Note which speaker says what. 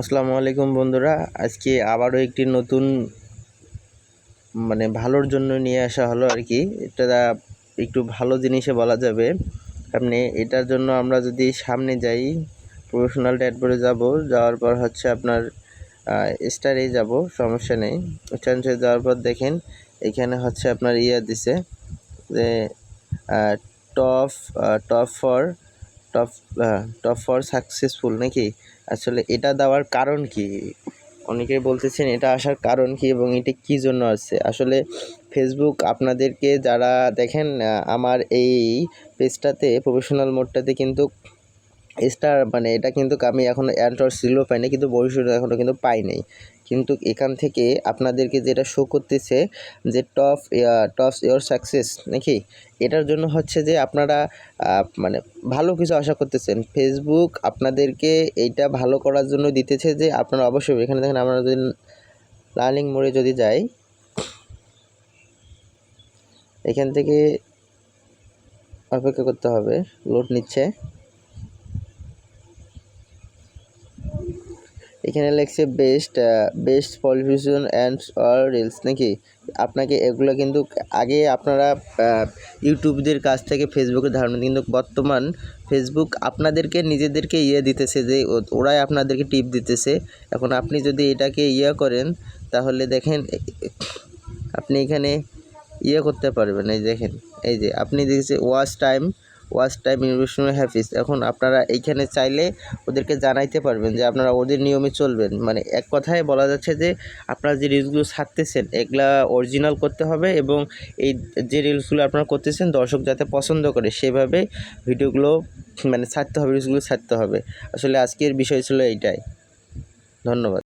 Speaker 1: আসসালামু আলাইকুম বন্ধুরা। আজকে আবারও একটি নতুন মানে ভালোর জন্য নিয়ে আসা হলো আর কি। এটা একটু ভালো জিনিসে বলা যাবে। আপনি এটার জন্য আমরা যদি সামনে যাই প্রফেশনাল ড্যাটবোর্ডে যাব, যাওয়ার পর হচ্ছে আপনার স্টারে যাব, সমস্যা নেই। স্টারে যাওয়ার পর দেখেন, এখানে হচ্ছে আপনার ইয়ে দিছে যে top top for top top for successful নাকি? আসলে এটা দেওয়ার কারণ কি? অনেকেই বলতেছেন এটা আসার কারণ কি এবং এটা কি জন্য আসছে আসলে ফেসবুক আপনাদেরকে যারা দেখেন আমার এই পেজটাতে প্রফেশনাল মোডটাতে কিন্তু স্টার মানে এটা কিন্তু আমি এখন অ্যান্ড্রয়েড সিলও পাইনি, কিন্তু ভবিষ্যতে এখনও কিন্তু পাই নাই কিন্তু এখান থেকে আপনাদেরকে যেটা শো করতেছে যে টপ টপ ইয়োর সাকসেস নাকি? এটার জন্য হচ্ছে যে আপনারা মানে ভালো কিছু আশা করতেছেন। ফেসবুক আপনাদেরকে এইটা ভালো করার জন্য দিতেছে যে আপনারা অবশ্যই, এখানে দেখেন আমরা যদি লার্নিং মোড়ে যদি যাই, এখান থেকে অপেক্ষা করতে হবে লোড নিচ্ছে। এখানে লেখছে বেস্ট বেস্ট পলিফিউশন অ্যান্ড অর রিলস নাকি? আপনাকে এগুলো কিন্তু আগে আপনারা ইউটিউবদের কাছ থেকে ফেসবুকের ধারণা কিন্তু বর্তমান ফেসবুক আপনাদেরকে নিজেদেরকে ইয়ে দিতেছে যে ওরাই আপনাদেরকে টিপ দিতেছে। এখন আপনি যদি এটাকে ইয়ে করেন, তাহলে দেখেন আপনি এখানে ইয়ে করতে পারবেন। এই দেখেন, এই যে আপনি দেখেছে watch time watch time investment হ্যাফিস। এখন আপনারা এইখানে চাইলে ওদেরকে জানাইতে পারবেন যে আপনারা ওদের নিয়মে চলবেন। মানে এক কথায় বলা যাচ্ছে যে আপনারা যে রিলসগুলো ছাড়তেছেন, এগুলা অরিজিনাল করতে হবে এবং এই যে রিলসগুলো আপনারা করতেছেন দর্শক যাতে পছন্দ করে, সেভাবে ভিডিওগুলো মানে ছাড়তে হবে রিলসগুলো ছাড়তে হবে। আসলে আজকের বিষয় ছিল এইটাই। ধন্যবাদ।